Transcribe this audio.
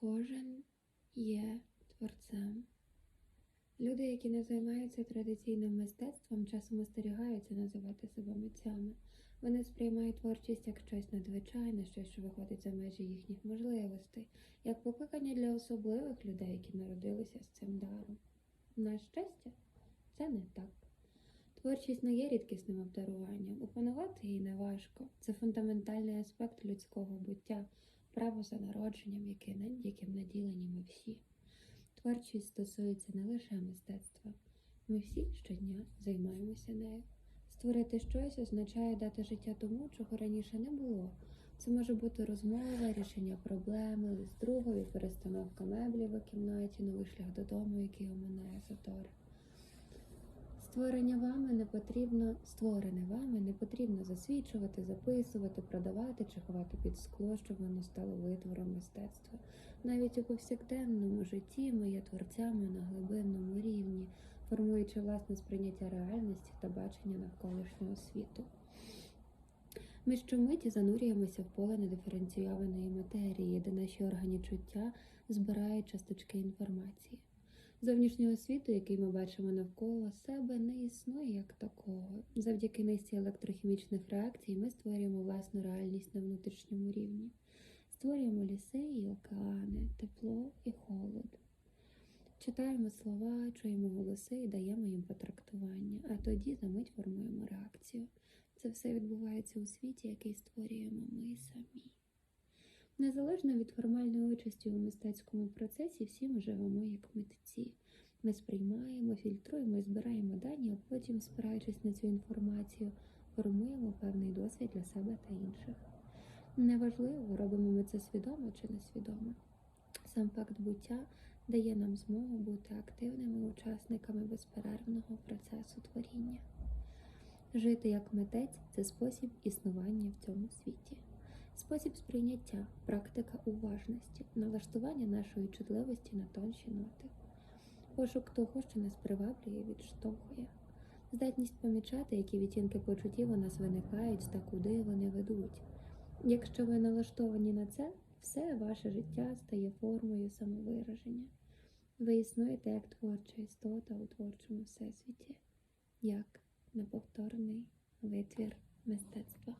Кожен є творцем. Люди, які не займаються традиційним мистецтвом, часом остерігаються називати себе митцями. Вони сприймають творчість як щось надзвичайне, щось, що виходить за межі їхніх можливостей, як покликання для особливих людей, які народилися з цим даром. На щастя, це не так. Творчість не є рідкісним обдаруванням. Опанувати її не важко. Це фундаментальний аспект людського буття, право за народженням, яким наділені ми всі. Творчість стосується не лише мистецтва. Ми всі щодня займаємося нею. Створити щось означає дати життя тому, чого раніше не було. Це може бути розмова, рішення проблеми, лист другові, перестановка меблів у кімнаті, новий шлях додому, який оминає затори. Створення вами не потрібно, створене вами не потрібно засвідчувати, записувати, продавати чи ховати під скло, щоб воно стало витвором мистецтва. Навіть у повсякденному житті ми є творцями на глибинному рівні, формуючи власне сприйняття реальності та бачення навколишнього світу. Ми щомиті занурюємося в поле недиференційованої матерії, де наші органи чуття збирають часточки інформації. Зовнішнього світу, який ми бачимо навколо себе, не існує як такого. Завдяки низці електрохімічних реакцій ми створюємо власну реальність на внутрішньому рівні. Створюємо ліси і океани, тепло і холод. Читаємо слова, чуємо голоси і даємо їм потрактування, а тоді за мить формуємо реакцію. Це все відбувається у світі, який створюємо ми самі. Незалежно від формальної участі у мистецькому процесі, всі ми живемо як митці. Ми сприймаємо, фільтруємо і збираємо дані, а потім, спираючись на цю інформацію, формуємо певний досвід для себе та інших. Неважливо, робимо ми це свідомо чи несвідомо. Сам факт буття дає нам змогу бути активними учасниками безперервного процесу творіння. Жити як митець це спосіб існування в цьому світі, спосіб сприйняття, практика уважності, налаштування нашої чутливості на тонші ноти, пошук того, що нас приваблює, відштовхує, здатність помічати, які відтінки почуттів у нас виникають та куди вони ведуть. Якщо ви налаштовані на це, все ваше життя стає формою самовираження. Ви існуєте як творча істота у творчому всесвіті, як неповторний витвір мистецтва.